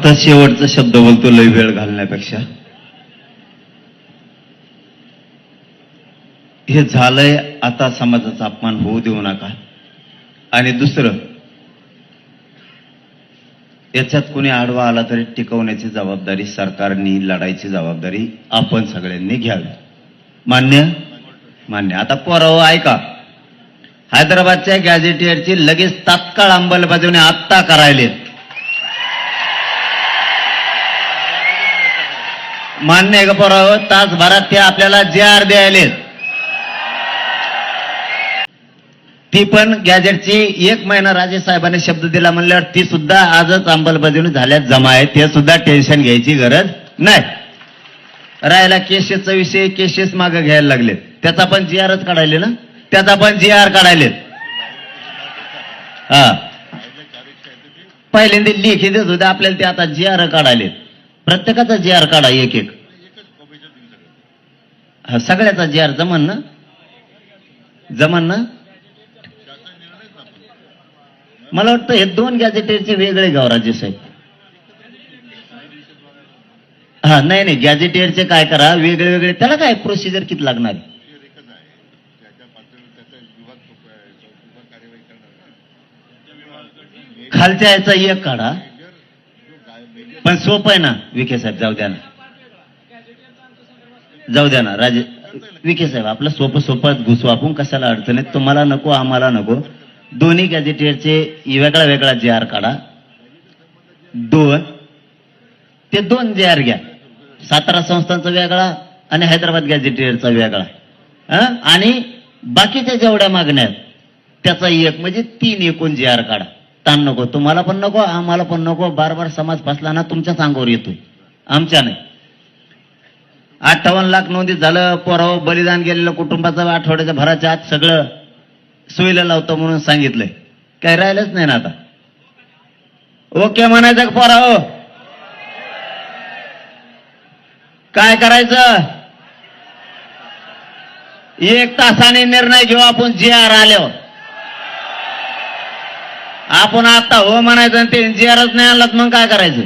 आत्ता शेवटचा शब्द बोलतो लय वेळ घालण्यापेक्षा. हे झालंय आता समाजाचा अपमान होऊ देऊ नका. आणि दुसरं याच्यात कोणी आडवा आला तरी टिकवण्याची जबाबदारी सरकारनी लढायची जबाबदारी आपण सगळ्यांनी घ्यावी. मान्य? मान्य. आता पोराव ऐका. हैदराबादच्या गॅझेटियरची लगेच तात्काळ अंमलबजावणी आत्ता करायलेत. मान्य आहे का पोराव तासभरात ते आपल्याला जे आर द्यायलेत ती पण गॅजेटची एक महिना राजे साहेबांनी शब्द दिला म्हणल्यावर ती सुद्धा आजच अंमलबजावणी झाल्यात जमा आहे ते सुद्धा टेन्शन घ्यायची गरज नाही. राहायला केसेसचा विषय केसेस मागे घ्यायला लागले त्याचा पण जी आरच काढायले ना? त्याचा पण जी आर काढायलेत. हा. पहिल्यांदा लेखी देत होते आपल्याला ते आता जी आर काढायलेत. प्रत्येकाचा जे आर काढा एक एक. हा सगळ्याचा जे आर जमान ना? जमान ना? मला वाटतं हे दोन गॅझेटेरचे वेगळे गाव राजे साहेब. हा नाही नाही गॅझेटियरचे काय करा वेगळे वेगळे. त्याला काय प्रोसिजर किती लागणार? खालच्या याचा एक काढा. पण सोपं आहे ना विखे साहेब जाऊ द्या ना. जाऊ द्या ना राजे विखे साहेब आपलं सोपं सोपं घुसू आपण कशाला अडचणीत तुम्हाला नको आम्हाला नको. दोन्ही गॅजेटेडचे वेगळा वेगळा जे आर काढा. दोन ते दोन जे आर घ्या. सातारा संस्थांचा वेगळा आणि हैदराबाद गॅजेटेडचा वेगळा. आणि बाकीच्या जेवढ्या मागण्या आहेत त्याचा एक म्हणजे तीन एकूण जे आर काढा. ताण नको. तुम्हाला पण नको आम्हाला पण नको. बार बार समाज फसला ना तुमच्याच अंगावर येतो. आमच्या नाही. अठ्ठावन्न लाख नोंदी झालं पोराव बलिदान गेलेलं कुटुंबाचं आठवड्याच्या भराच्या आत सगळं सुईला लावतो म्हणून सांगितलंय. काय राहिलंच नाही ना आता. ओके म्हणायचं का पोराव काय करायचं? एक तासाने निर्णय घेऊ आपण जी आर आल्यावर. आपण आता हो म्हणायचं आणि ते जी आरच नाही आणलात मग काय करायचं?